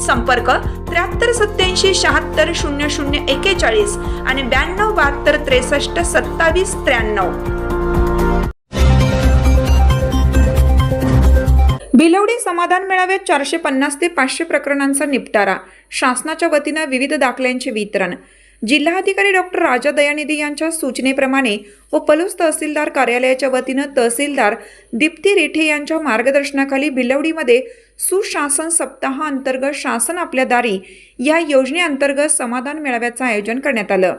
संपर्क त्र्याहत्तर सत्याऐंशी शहात्तर शून्य शून्य एकेचाळीस आणि ब्याण्णव बहात्तर त्रेसष्ट सत्तावीस त्र्याण्णव. भिलवडी समाधान मेळाव्यात चारशे पन्नास ते पाचशे प्रकरणांचा निपटारा. शासनाच्या वतीनं विविध दाखल्यांचे वितरण. जिल्हाधिकारी डॉक्टर राजा दयानिधी यांच्या सूचनेप्रमाणे व पलूस तहसीलदार कार्यालयाच्या वतीनं तहसीलदार दीप्ती रेठे यांच्या मार्गदर्शनाखाली भिलवडीमध्ये सुशासन सप्ताह अंतर्गत शासन आपल्या दारी या योजनेअंतर्गत समाधान मेळाव्याचं आयोजन करण्यात आलं.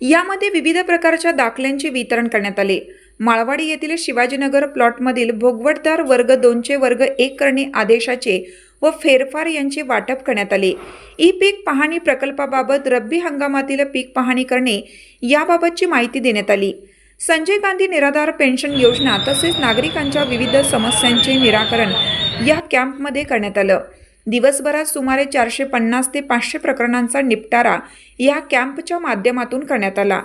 यामध्ये विविध प्रकारच्या दाखल्यांचे वितरण करण्यात आले. माळवाडी येथील शिवाजीनगर प्लॉटमधील भोगवटदार वर्ग दोनचे वर्ग एक करणे आदेशाचे व फेरफार यांचे वाटप करण्यात आले. ई पीक पाहणी प्रकल्पाबाबत रब्बी हंगामातील पीक पाहणी करणे याबाबतची माहिती देण्यात आली. संजय गांधी निराधार पेन्शन योजना तसेच नागरिकांच्या विविध समस्यांचे निराकरण या कॅम्पमध्ये करण्यात आलं. दिवसभरात सुमारे चारशे पन्नास ते पाचशे प्रकरणांचा निपटारा या कॅम्पच्या माध्यमातून करण्यात आला.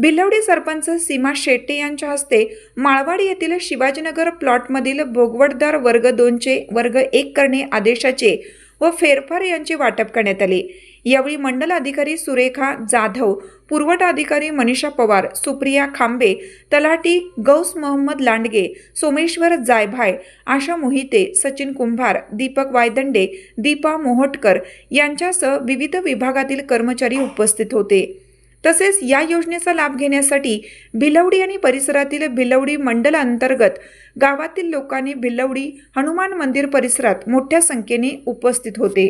भिलवडी सरपंच सीमा शेट्टे यांच्या हस्ते माळवाड येथील शिवाजीनगर प्लॉटमधील भोगवडदार वर्ग दोनचे वर्ग एक करणे आदेशाचे व फेरफार यांचे वाटप करण्यात आले. यावेळी मंडल अधिकारी सुरेखा जाधव पुरवठा अधिकारी मनीषा पवार सुप्रिया खांबे तलाटी गौस मोहम्मद लांडगे सोमेश्वर जायभाय आशा मोहिते सचिन कुंभार दीपक वायदंडे दीपा मोहटकर यांच्यासह विविध विभागातील कर्मचारी उपस्थित होते. तसेच या योजनेचा लाभ घेण्यासाठी भिलवडी आणि परिसरातील भिलवडी मंडल अंतर्गत गावातील लोकांनी भिलवडी हनुमान मंदिर परिसरात मोठ्या संख्येने उपस्थित होते.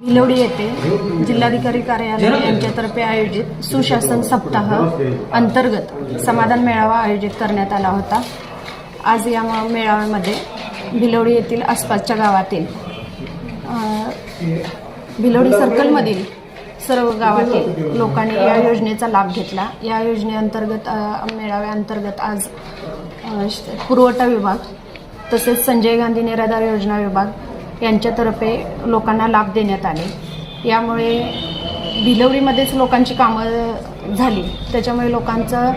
भिलवडी येथे जिल्हाधिकारी कार्यालय यांच्यातर्फे आयोजित सुशासन सप्ताह अंतर्गत समाधान मेळावा आयोजित करण्यात आला होता. आज या मेळाव्यामध्ये भिलवडी येथील आसपासच्या गावातील भिलवडी सर्कलमधील सर्व गावातील लोकांनी या योजनेचा लाभ घेतला. या योजनेअंतर्गत मेळाव्याअंतर्गत आज श- पुरवठा विभाग तसेच संजय गांधी निराधार योजना विभाग यांच्यातर्फे लोकांना लाभ देण्यात आले. यामुळे भिलवडीमध्येच लोकांची कामं झाली. त्याच्यामुळे लोकांचं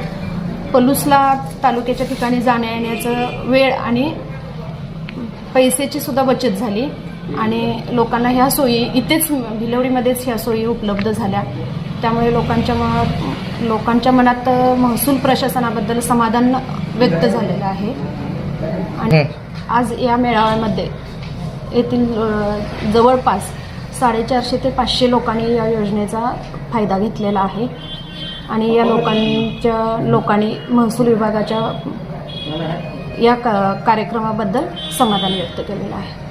पलूसला तालुक्याच्या ठिकाणी जाण्या येण्याचं वेळ आणि पैशाची सुद्धा बचत झाली. आणि लोकांना ह्या सोयी इथेच भिलवडीमध्येच ह्या सोयी उपलब्ध झाल्या. त्यामुळे लोकांच्या मनात लोकांच्या मनात महसूल प्रशासनाबद्दल समाधान व्यक्त झालेलं आहे. आणि आज या मेळाव्यामध्ये येथील जवळपास साडेचारशे ते पाचशे लोकांनी या योजनेचा फायदा घेतलेला आहे. आणि या लोकांच्या लोकांनी महसूल विभागाच्या या का कार्यक्रमाबद्दल समाधान व्यक्त केलेलं आहे.